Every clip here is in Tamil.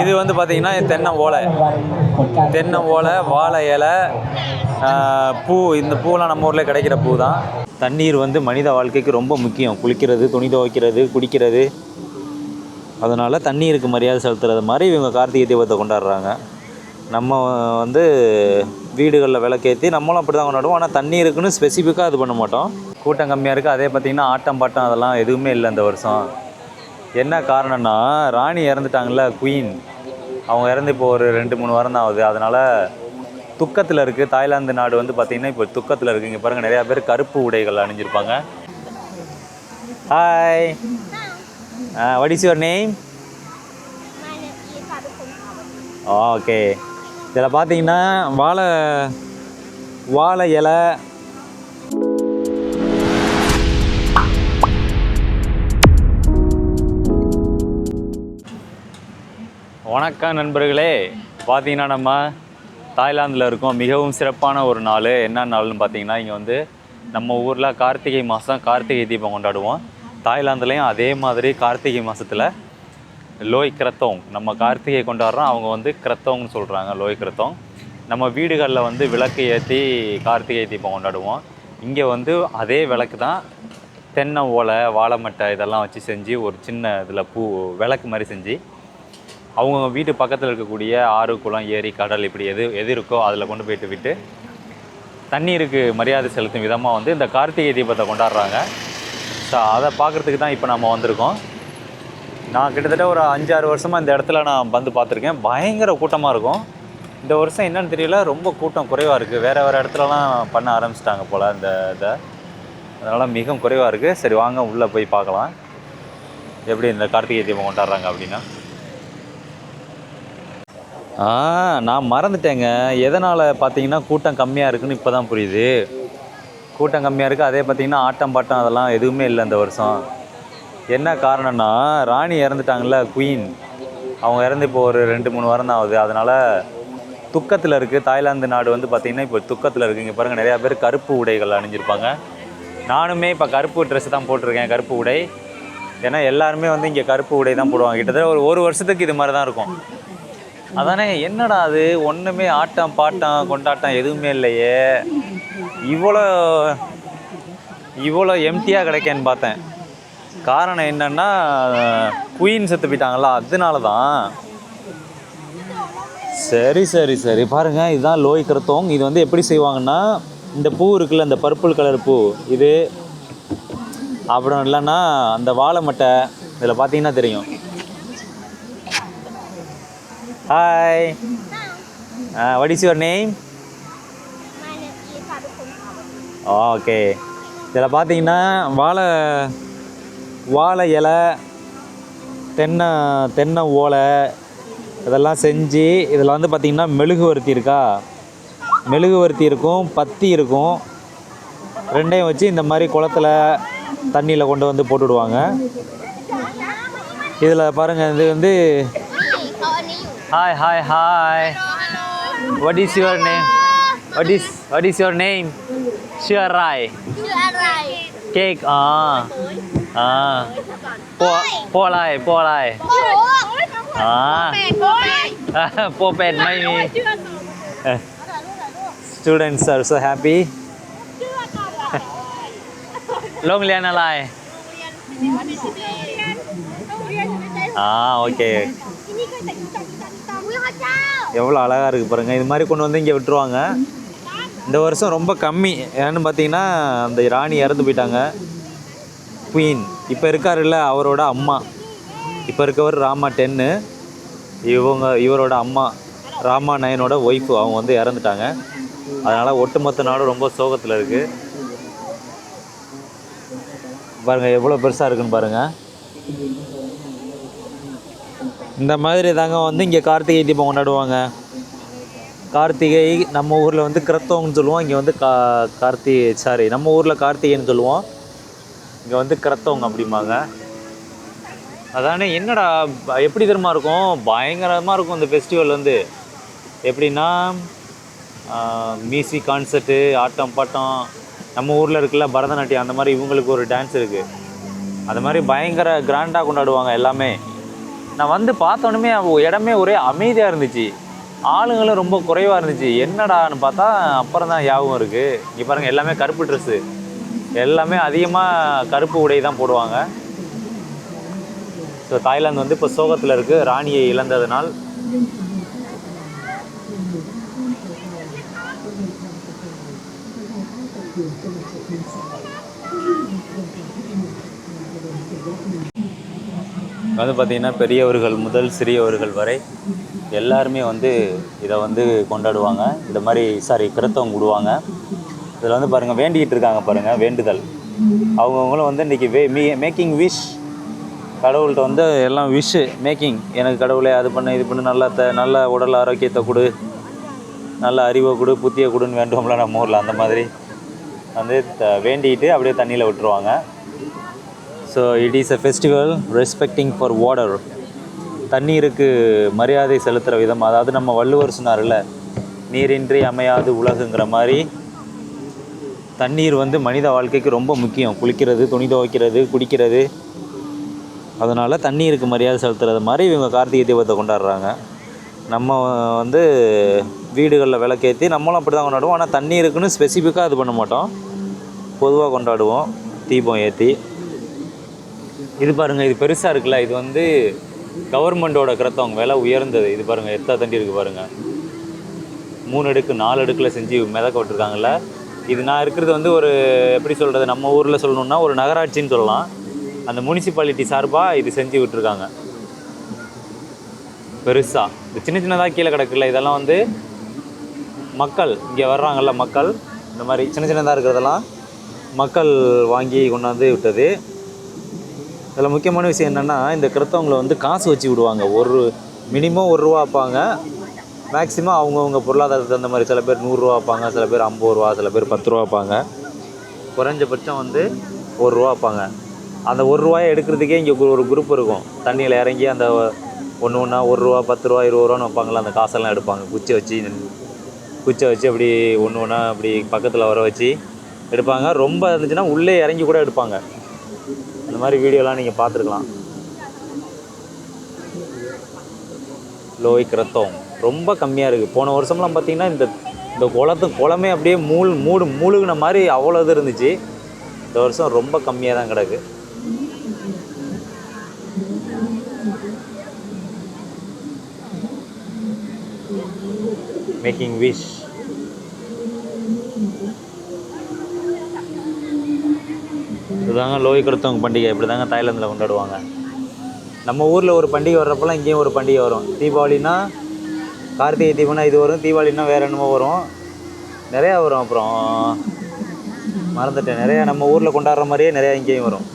இது வந்து பார்த்தீங்கன்னா தென்னை ஓலை. தென்னை ஓலை வாழை இலை பூ இந்த பூலாம் நம்ம ஊரில் கிடைக்கிற பூ தான். தண்ணீர் வந்து மனித வாழ்க்கைக்கு ரொம்ப முக்கியம். குளிக்கிறது துணி துவைக்கிறது குடிக்கிறது. அதனால் தண்ணீருக்கு மரியாதை செலுத்துறது மாதிரி இவங்க கார்த்திகை தீபத்தை கொண்டாடுறாங்க. நம்ம வந்து வீடுகளில் விளக்கேற்றி நம்மளும் அப்படி தான் கொண்டாடுவோம். ஆனால் தண்ணீருக்குன்னு ஸ்பெசிஃபிக்காக இது பண்ண மாட்டோம். கூட்டம் கம்மியாக இருக்குது அதே பார்த்திங்கன்னா ஆட்டம் பாட்டம் அதெல்லாம் எதுவுமே இல்லை இந்த வருஷம். என்ன காரணம்னா ராணி இறந்துட்டாங்கல்ல குயின் அவங்க இறந்து இப்போ ஒரு ரெண்டு மூணு வாரம் தான் ஆகுது. அதனால் துக்கத்தில் இருக்குது தாய்லாந்து நாடு வந்து பார்த்திங்கன்னா இப்போ துக்கத்தில் இருக்குது இங்கே பாருங்கள் நிறையா பேர் கருப்பு உடைகள் அணிஞ்சிருப்பாங்க. Hi what is your name okay இதில் பார்த்தீங்கன்னா வாழை வாழை இலை வணக்கம் நண்பர்களே. பார்த்தீங்கன்னா நம்ம தாய்லாந்தில் இருக்கோம். மிகவும் சிறப்பான ஒரு நாள். என்ன நாள்னு பார்த்தீங்கன்னா இங்கே வந்து நம்ம ஊரில் கார்த்திகை மாதம் கார்த்திகை தீபம் கொண்டாடுவோம். தாய்லாந்துலேயும் அதே மாதிரி கார்த்திகை மாதத்தில் லோய் கிரத்தோங். நம்ம கார்த்திகை கொண்டாடுறோம். அவங்க வந்து கிரத்தோங்னு சொல்கிறாங்க லோய் கிரத்தோங். நம்ம வீடுகளில் வந்து விளக்கு ஏற்றி கார்த்திகை தீபம் கொண்டாடுவோம். இங்கே வந்து அதே விளக்கு தான் தென்னை ஓலை வாழைமட்டை இதெல்லாம் வச்சு செஞ்சு ஒரு சின்ன இதில் பூ விளக்கு மாதிரி செஞ்சு அவங்க வீட்டு பக்கத்தில் இருக்கக்கூடிய ஆறு குளம் ஏரி கடல் இப்படி எது எது இருக்கோ அதில் கொண்டு போயிட்டு விட்டு தண்ணீருக்கு மரியாதை செலுத்தும் விதமாக வந்து இந்த கார்த்திகை தீபத்தை கொண்டாடுறாங்க. ஸோ அதை பார்க்குறதுக்கு தான் இப்போ நம்ம வந்திருக்கோம். நான் கிட்டத்தட்ட ஒரு அஞ்சாறு வருஷமாக இந்த இடத்துல நான் வந்து பார்த்துருக்கேன். பயங்கர கூட்டமாக இருக்கும். இந்த வருஷம் என்னன்னு தெரியல ரொம்ப கூட்டம் குறைவாக இருக்குது வேறு வேறு இடத்துலலாம் பண்ண ஆரம்பிச்சிட்டாங்க போல் இந்த இதை. அதனால் மிகவும் குறைவாக இருக்குது சரி வாங்க உள்ளே போய் பார்க்கலாம். எப்படி இந்த கார்த்திகை தீபம் கொண்டாடுறாங்க அப்படின்னா. ஆ நான் மறந்துட்டேங்க. எதனால் பார்த்தீங்கன்னா கூட்டம் கம்மியாக இருக்குன்னு இப்போ தான் புரியுது. கூட்டம் கம்மியாக இருக்குது அதே பார்த்தீங்கன்னா ஆட்டம் பாட்டம் அதெல்லாம் எதுவுமே இல்லை இந்த வருஷம். என்ன காரணம்னா ராணி இறந்துட்டாங்கல்ல குயின் அவங்க இறந்து இப்போ ஒரு ரெண்டு மூணு வாரம் தான் ஆகுது. அதனால் துக்கத்தில் இருக்குது தாய்லாந்து நாடு வந்து பார்த்திங்கன்னா இப்போ துக்கத்தில் இருக்குது இங்கே பாருங்கள் நிறையா பேர் கருப்பு உடைகள் அணிஞ்சிருப்பாங்க. நானுமே இப்போ கருப்பு ட்ரெஸ் தான் போட்டிருக்கேன் கருப்பு உடை. ஏன்னா எல்லாருமே வந்து இங்கே கருப்பு உடை தான் போடுவாங்க. கிட்டத்தட்ட ஒரு ஒரு வருஷத்துக்கு இது மாதிரி தான் இருக்கும். அதானே என்னடா அது? ஒன்றுமே ஆட்டம் பாட்டம் கொண்டாட்டம் எதுவுமே இல்லையே. இவ்வளோ இவ்வளோ எம்டியாக கிடைக்கேன்னு பார்த்தேன். காரணம் என்னன்னா குயின் செத்து போயிட்டாங்களா? அதனால தான் சரி சரி சரி. பாருங்க இதுதான் லோய் கிருத்தோங் இது வந்து எப்படி செய்வாங்கன்னா இந்த பூ இருக்குல்ல இந்த பர்பிள் கலர் பூ இது அப்புறம் இல்லைன்னா அந்த வாழை மட்டை இதில் பார்த்தீங்கன்னா தெரியும். Hi what is your name okay இதில் பார்த்தீங்கன்னா வாழை வாழை இலை தென்னை தென்னை ஓலை இதெல்லாம் செஞ்சு இதில் வந்து பார்த்திங்கன்னா மெழுகுவர்த்தி இருக்கா? மெழுகுவர்த்தி இருக்கும் பத்தி இருக்கும். ரெண்டையும் வச்சு இந்த மாதிரி குளத்துல தண்ணியில் கொண்டு வந்து போட்டுடுவாங்க. இதில் பாருங்கள் இது வந்து Hi, hi, hi. What is your name? What is What is your name? ชื่ออะไร ชื่ออะไรเค้กอ่ออ่าปัวปัวอะไรปัวอะไรโอ้ยอ๋อปัวโอ้ยปัวเป็ดไม่มี Students are so happy โรงเรียนอะไร โรงเรียนโรงเรียนอ่าโอเค எவ்வளோ அழகாக இருக்குது பாருங்கள் இது மாதிரி கொண்டு வந்து இங்கே விட்டுருவாங்க. இந்த வருஷம் ரொம்ப கம்மி. ஏன்னு பார்த்தீங்கன்னா அந்த ராணி இறந்து போயிட்டாங்க. குயின் இப்போ இருக்காருல்ல அவரோட அம்மா. இப்போ இருக்கவர் ராமா டென்னு. இவங்க இவரோட அம்மா ராமா நயனோட ஒய்ஃபு அவங்க வந்து இறந்துட்டாங்க. அதனால் ஒட்டுமொத்த நாடும் ரொம்ப சோகத்தில் இருக்குது பாருங்கள் எவ்வளோ பெருசாக இருக்குன்னு பாருங்கள் இந்த மாதிரி தாங்க வந்து இங்கே கார்த்திகை தீபம் கொண்டாடுவாங்க. கார்த்திகை நம்ம ஊரில் வந்து கிரத்தோங்னு சொல்லுவோம். இங்கே வந்து கா கார்த்திகை சாரி நம்ம ஊரில் கார்த்திகைன்னு சொல்லுவோம். இங்கே வந்து கிரத்தவங்க அப்படிம்பாங்க. அதானே என்னடா எப்படி தெரியுமா இருக்கும்? பயங்கரமாக இருக்கும் இந்த ஃபெஸ்டிவல் வந்து. எப்படின்னா மியூசிக் கான்சர்ட்டு ஆட்டம் பாட்டம் நம்ம ஊரில் இருக்குல்ல பரதநாட்டியம் அந்த மாதிரி இவங்களுக்கு ஒரு டான்ஸ் இருக்குது அது மாதிரி பயங்கர கிராண்டாக கொண்டாடுவாங்க எல்லாமே. நான் வந்து பார்த்தோன்னே இடமே ஒரே அமைதியாக இருந்துச்சு. ஆளுங்களும் ரொம்ப குறைவாக இருந்துச்சு. என்னடான்னு பார்த்தா அப்புறம் தான் ஞாபகம் இருக்குது இங்கே பாருங்கள் எல்லாமே கருப்பு ட்ரெஸ்ஸு எல்லாமே அதிகமாக கருப்பு உடை தான் போடுவாங்க. ஸோ தாய்லாந்து வந்து இப்போ சோகத்தில் இருக்குது ராணியை இழந்ததுனால் வந்து பார்த்திங்கன்னா பெரியவர்கள் முதல் சிறியவர்கள் வரை எல்லாருமே வந்து இதை வந்து கொண்டாடுவாங்க. இந்த மாதிரி சாரி கிரத்தவங்க விடுவாங்க இதில் வந்து பாருங்கள் வேண்டிக்கிட்டு இருக்காங்க பாருங்கள் வேண்டுதல். அவங்கவுங்களும் வந்து இன்றைக்கி வே மீ மேக்கிங் விஷ் கடவுள்கிட்ட வந்து எல்லாம் விஷ் மேக்கிங் எனக்கு கடவுளே அது பண்ணு இது பண்ணு நல்லா த நல்ல உடல் ஆரோக்கியத்தை கொடு. நல்ல அறிவை கொடு புத்தியை கொடுன்னு வேண்டுவோம்ல நம்ம ஊரில் அந்த மாதிரி. வந்து த- வேண்டிக்கிட்டு அப்படியே தண்ணியில் விட்டுருவாங்க. So it is a festival respecting for water தண்ணீருக்கு மரியாதை செலுத்துகிற விதம் அதாவது நம்ம வள்ளுவர் சொன்னார்ல நீரின்றி அமையாது உலகுங்கிற மாதிரி. தண்ணீர் வந்து மனித வாழ்க்கைக்கு ரொம்ப முக்கியம். குளிக்கிறது துணி துவைக்கிறது குடிக்கிறது. அதனால் தண்ணீருக்கு மரியாதை செலுத்துறது மாதிரி இவங்க கார்த்திகை தீபத்தை கொண்டாடுறாங்க. நம்ம வந்து வீடுகளில் விளக்கேற்றி நம்மளும் அப்படி தான் கொண்டாடுவோம். ஆனால் தண்ணீருக்குன்னு ஸ்பெசிஃபிக்காக இது பண்ண மாட்டோம். பொதுவாக கொண்டாடுவோம். தீபம் ஏற்றி இது பாருங்க இது பெருசாக இருக்குல்ல இது வந்து கவர்மெண்ட்டோட கிரத்தவங்க விலை உயர்ந்தது. இது பாருங்க எத்தா தண்டி இருக்கு பாருங்க. மூணு அடுக்கு நாலு அடுக்கில் செஞ்சு மிதக்க விட்டுருக்காங்கல்ல. இது நான் இருக்கிறது வந்து ஒரு எப்படி சொல்கிறது நம்ம ஊரில் சொல்லணுன்னா ஒரு நகராட்சின்னு சொல்லலாம். அந்த முனிசிபாலிட்டி சார்பாக இது செஞ்சு விட்டுருக்காங்க. பெருசாக இது சின்ன சின்னதாக கீழே கிடக்குல்ல இதெல்லாம் வந்து மக்கள் இங்கே வர்றாங்கல்ல மக்கள் இந்த மாதிரி சின்ன சின்னதாக இருக்கிறதெல்லாம் மக்கள் வாங்கி கொண்டாந்து விட்டது. இதில் முக்கியமான விஷயம் என்னென்னா இந்த கிறித்தவங்களை வந்து காசு வச்சு விடுவாங்க. ஒரு மினிமம் ஒரு ரூபா வைப்பாங்க. மேக்ஸிமம் அவங்கவுங்க பொருளாதாரத்துக்கு தகுந்த மாதிரி சில பேர் நூறுரூவா வைப்பாங்க சில பேர் ஐம்பது ரூபா சில பேர் பத்து ரூபா வைப்பாங்க. குறைஞ்சபட்சம் வந்து ஒரு ரூபா வைப்பாங்க. அந்த ஒரு ரூபாயை எடுக்கிறதுக்கே இங்கே ஒரு குரூப் இருக்கும். தண்ணியில் இறங்கி அந்த ஒன்று ஒன்றா ஒரு ரூபா பத்து ரூபா இருபது ரூபான்னு வைப்பாங்களா அந்த காசெல்லாம் எடுப்பாங்க. குச்சை வச்சு குச்சை வச்சு அப்படி ஒன்று ஒன்றா அப்படி பக்கத்தில் வர வச்சு எடுப்பாங்க. ரொம்ப இருந்துச்சுன்னா உள்ளே இறங்கி கூட எடுப்பாங்க. இந்த மாதிரி வீடியோலாம் நீங்கள் பார்த்துருக்கலாம். லோய்க் ரத்தம் ரொம்ப கம்மியாக இருக்குது போன வருஷம்லாம் பார்த்தீங்கன்னா இந்த இந்த குளத்து குளமே அப்படியே மூழ் மூடு மூழ்கின மாதிரி அவ்வளோ இது இருந்துச்சு. இந்த வருஷம் ரொம்ப கம்மியாக தான் கிடக்கு. மேக்கிங் விஷ் இதுதாங்க லோய் கிருத்தவங்க பண்டிகை. இப்படி தாங்க தாய்லாந்தில் கொண்டாடுவாங்க. நம்ம ஊரில் ஒரு பண்டிகை வர்றப்பெல்லாம் இங்கேயும் ஒரு பண்டிகை வரும். தீபாவளினா கார்த்திகை தீபம்னா இது வரும். தீபாவளினா வேறு என்னமோ வரும். நிறையா வரும் அப்புறம். மறந்துட்டேன். நிறையா நம்ம ஊரில் கொண்டாடுற மாதிரியே நிறையா இங்கேயும் வரும்.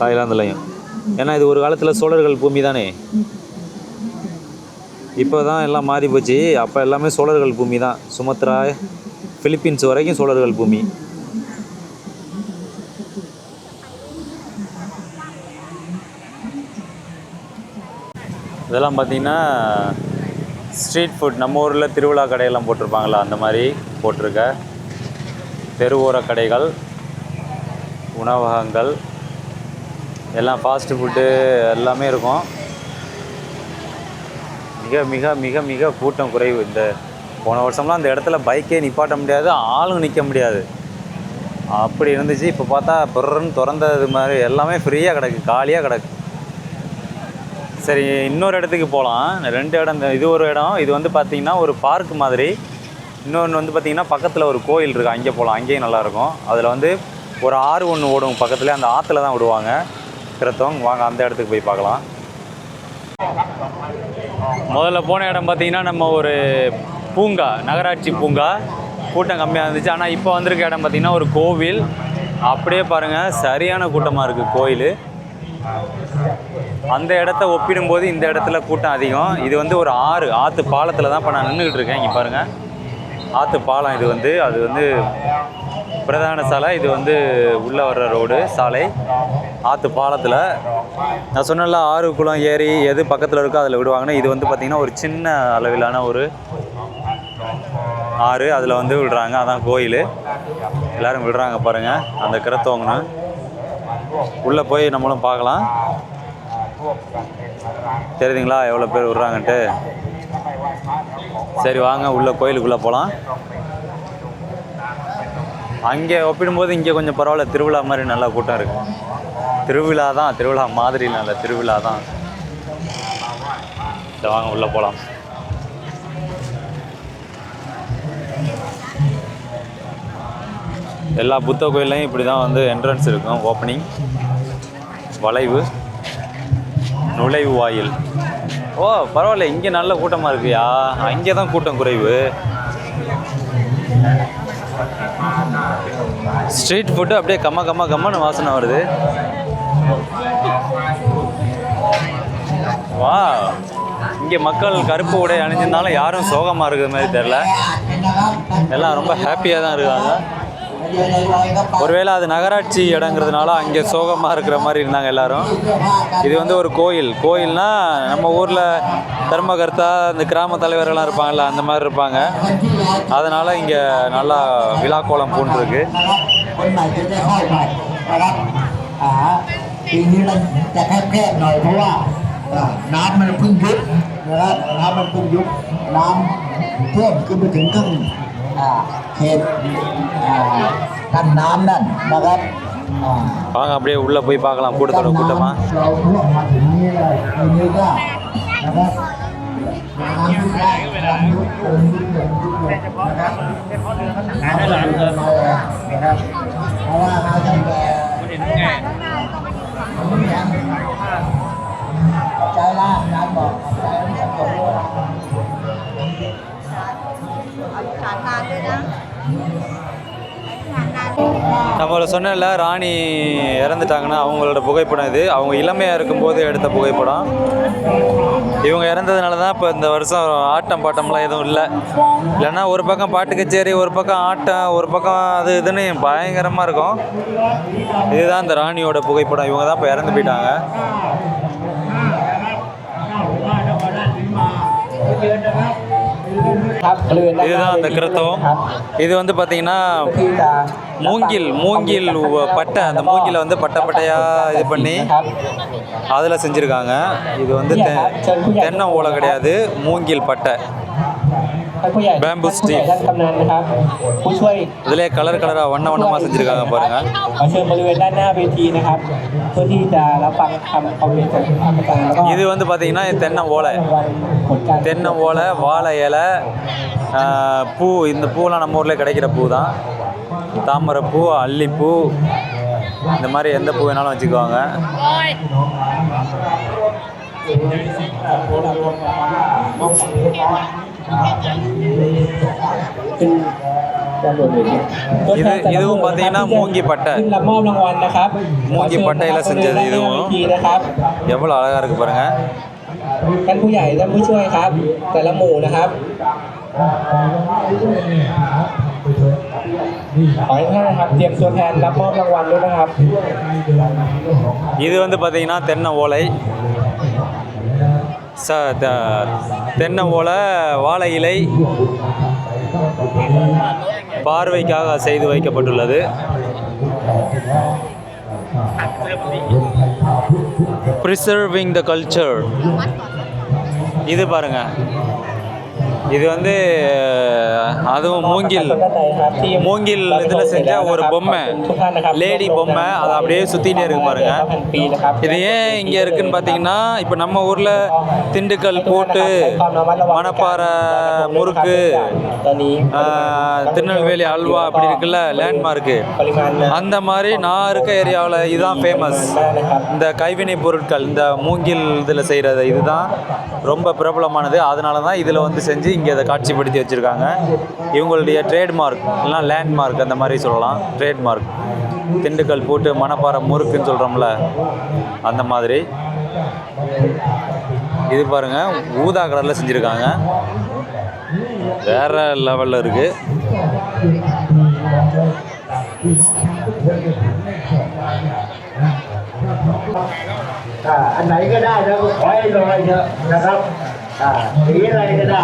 தாய்லாந்துலையும். ஏன்னா இது ஒரு காலத்தில் சோழர்கள் பூமி தானே. இப்போ தான் எல்லாம் மாறி போச்சு அப்போ எல்லாமே சோழர்கள் பூமி தான். சுமத்ரா ஃபிலிப்பீன்ஸ் வரைக்கும் சோழர்கள் பூமி. இதெல்லாம் பார்த்தீங்கன்னா ஸ்ட்ரீட் ஃபுட். நம்ம ஊரில் திருவிழா கடையெல்லாம் போட்டிருப்பாங்களா? அந்த மாதிரி போட்டிருக்க. தெருவோர கடைகள் உணவகங்கள் எல்லாம் ஃபாஸ்ட் ஃபுட்டு எல்லாமே இருக்கும். மிக மிக மிக மிக கூட்டம் குறைவு. இந்த போன வருஷம்லாம் அந்த இடத்துல பைக்கே நிப்பாட்ட முடியாது ஆளும் நிற்க முடியாது. அப்படி இருந்துச்சு. இப்போ பார்த்தா பிறன்னு திறந்தது மாதிரி எல்லாமே ஃப்ரீயாக கிடக்கு காலியாக கிடக்கு. சரி இன்னொரு இடத்துக்கு போகலாம் ரெண்டு இடம் இந்த- இது ஒரு இடம். இது வந்து பார்த்திங்கன்னா ஒரு பார்க் மாதிரி. இன்னொன்று வந்து பார்த்திங்கன்னா பக்கத்தில் ஒரு கோயில் இருக்குது அங்கே போகலாம் அங்கேயும் நல்லாயிருக்கும் அதில் வந்து ஒரு ஆறு ஒன்று ஓடும். பக்கத்தில் அந்த ஆற்றுல தான் விடுவாங்க. கிரத்தவங்க வாங்க அந்த இடத்துக்கு போய் பார்க்கலாம். முதல்ல போன இடம் பார்த்திங்கன்னா நம்ம ஒரு பூங்கா நகராட்சி பூங்கா. கூட்டம் கம்மியாக இருந்துச்சு. ஆனால் இப்போ வந்திருக்க இடம் பார்த்திங்கன்னா ஒரு கோவில். அப்படியே பாருங்கள் சரியான கூட்டமாக இருக்குது கோயில். அந்த இடத்த ஒப்பிடும்போது இந்த இடத்துல கூட்டம் அதிகம். இது வந்து ஒரு ஆறு ஆற்று பாலத்தில் தான் இப்போ நான் நின்றுக்கிட்டு இருக்கேன். இங்கே பாருங்கள் ஆற்று பாலம் இது வந்து அது வந்து பிரதான சாலை. இது வந்து உள்ளே வர்ற ரோடு சாலை. ஆற்று பாலத்தில் நான் சொன்னல ஆறு குளம் ஏரி எது பக்கத்தில் இருக்கோ அதில் விடுவாங்கன்னா. இது வந்து பார்த்திங்கன்னா ஒரு சின்ன அளவிலான ஒரு ஆறு. அதில் வந்து விடுறாங்க. அதான் கோயில். எல்லோரும் விடுறாங்க பாருங்கள் அந்த கிரத்தவங்கன்னு உள்ளே போய் நம்மளும் பார்க்கலாம். தெரியுதுங்களா? எவ்வளோ பேர் விட்றாங்கன்ட்டு. சரி வாங்க உள்ளே கோயிலுக்குள்ளே போகலாம். அங்கே ஒப்பிடும்போது இங்கே கொஞ்சம் பரவாயில்ல திருவிழா மாதிரி நல்லா கூட்டம் இருக்குது திருவிழா தான் திருவிழா மாதிரி நல்ல திருவிழா தான். சரி வாங்க உள்ளே போகலாம். எல்லா புத்த கோயிலையும் இப்படி தான் வந்து என்ட்ரன்ஸ் இருக்கும். ஓப்பனிங் வளைவு. நுழைவு வாயில். ஓ பரவாயில்ல இங்கே நல்ல கூட்டமாக இருக்குயா? அங்கே தான் கூட்டம் குறைவு. ஸ்ட்ரீட் ஃபுட்டு அப்படியே கம்ம கம்ம கம்மன்னு வாசனை வருது. வா இங்கே மக்கள் கருப்பு உடை அணிஞ்சிருந்தாலும் யாரும் சோகமாக இருக்கிற மாதிரி தெரில எல்லாம் ரொம்ப ஹாப்பியாக தான் இருக்காங்க. ஒருவேளை அது நகராட்சி இடங்கிறதுனால அங்கே சோகமாக இருக்கிற மாதிரி இருந்தாங்க எல்லாரும் இது வந்து ஒரு கோயில் கோயில்னா நம்ம ஊரில் தர்மகர்த்தா இந்த கிராம தலைவர்கள்லாம் இருப்பாங்கல்ல அந்த மாதிரி இருப்பாங்க அதனால் இங்கே நல்லா விழாக்கோலம் பூண்டிருக்கு คนใหม่จะได้เข้าใหม่นะครับอ่าปีนี้มันจะแคบๆหน่อยเพราะว่าอ่าน้ำมันเพิ่งยุบนะครับน้ำมันเพิ่งยุบน้ำท่วมขึ้นไปถึงครึ่งอ่า เขตอ่ากันน้ำนั่นนะครับอ่า வாங்க அப்படியே உள்ளே போய் பார்க்கலாம் கூட்டத்தோட கூட்டமாக เราท่วมมาถึงนี้เลยปีนี้ก็นะครับน้ำยุบได้น้ำยุบเกินยุบเกินยุบเกินนะครับน้ำเรือนะครับเพราะว่าเราจะแก่ใจล่างการบอกใจไม่สะกดด้วย ฐานนานด้วยนะฐานนาน நம்மளை சொன்னல ராணி இறந்துட்டாங்கன்னா அவங்களோட புகைப்படம் இது அவங்க இளமையாக இருக்கும்போது எடுத்த புகைப்படம் இவங்க இறந்ததுனால தான் இப்போ இந்த வருஷம் ஆட்டம் பாட்டம்லாம் எதுவும் இல்லை இல்லைன்னா ஒரு பக்கம் பாட்டு கச்சேரி ஒரு பக்கம் ஆட்டம் ஒரு பக்கம் அது இதுன்னு பயங்கரமாக இருக்கும் இதுதான் இந்த ராணியோட புகைப்படம் இவங்க தான் இப்போ இறந்து போயிட்டாங்க இதுதான் அந்த கிருத்தவம் இது வந்து பார்த்தீங்கன்னா மூங்கில் மூங்கில் பட்டை. அந்த மூங்கில் வந்து பட்டை பட்டையாக இது பண்ணி அதில் செஞ்சுருக்காங்க. இது வந்து தென்னை ஓலை கிடையாது மூங்கில் பட்டை. ท่านผู้ใหญ่ Bamboo ท่านผู้ใหญ่ stick ท่านกำนันนะครับ ผู้ช่วย இதிலே கலர் கலராக வண்ண வண்ணமாக செஞ்சுருக்காங்க பாருங்கள் ขอเชิญบริเวณด้านหน้าเวทีนะครับ เพื่อที่จะรับฟังคำคอมเมนต์จากท่านอาจารย์แล้วก็ இது வந்து பார்த்தீங்கன்னா தென்னை ஓலை รางวัลผลการ தென்னை ஓலை வாழை இலை ஆ, பூ இந்த பூலாம் நம்ம ஊரில் கிடைக்கிற பூ தான் தாமரைப்பூ அல்லிப்பூ இந்த மாதிரி எந்த பூ வேணாலும் வச்சுக்குவாங்க இது இதுவும் பார்த்தீங்கன்னா மூங்கி பட்டை ขึ้นรับมอบรางวัลนะ ครับ மூங்கி பட்டையில செஞ்சது இதுவும். ขอเชิญด้านหน้าเวทีนะครับ எவ்வளோ அழகாக இருக்குது பாருங்கள் ท่านผู้ใหญ่ท่านผู้ช่วยครับ แต่ละหมู่นะครับขอให้ท่านนะครับเตรียมตัวแทนรับมอบรางวัลด้วยนะครับ இது வந்து பார்த்தீங்கன்னா தென்னை ஓலை ச த- தென்னை ஓலை வாழை இலை பார்வைக்காக செய்து வைக்கப்பட்டுள்ளது. ப்ரிசர்விங் த கல்ச்சர் இது பாருங்கள் இது வந்து அதுவும் மூங்கில் மூங்கில் இதில் செஞ்ச ஒரு பொம்மை. லேடி பொம்மை. அதை அப்படியே சுற்றிட்டே இருக்கு பாருங்க. இது ஏன் இங்கே இருக்குன்னு பார்த்தீங்கன்னா இப்போ நம்ம ஊரில் திண்டுக்கல் போட்டு மணப்பாறை முறுக்கு திருநெல்வேலி அல்வா அப்படி இருக்குல்ல லேண்ட்மார்க்கு அந்த மாதிரி நான் இருக்க ஏரியாவில் இதுதான் ஃபேமஸ் இந்த கைவினை பொருட்கள் இந்த மூங்கில் இதில் செய்கிறது இதுதான் ரொம்ப பிரபலமானது. அதனால தான் இதில் வந்து செஞ்சு இங்கே அதை காட்சிப்படுத்தி வச்சுருக்காங்க இவங்களுடைய ட்ரேட்மார்க் இல்லைனா லேண்ட்மார்க் அந்த மாதிரி சொல்லலாம் ட்ரேட்மார்க் திண்டுக்கல் போட்டு மணப்பாறை முறுக்குன்னு சொல்கிறோம்ல அந்த மாதிரி இது பாருங்க ஊதா கலரில் செஞ்சுருக்காங்க வேற லெவலில் இருக்குதுอ่าอันไหนก็ได้นะขอให้ลอยเถอะนะครับ வீரம் இருக்குதா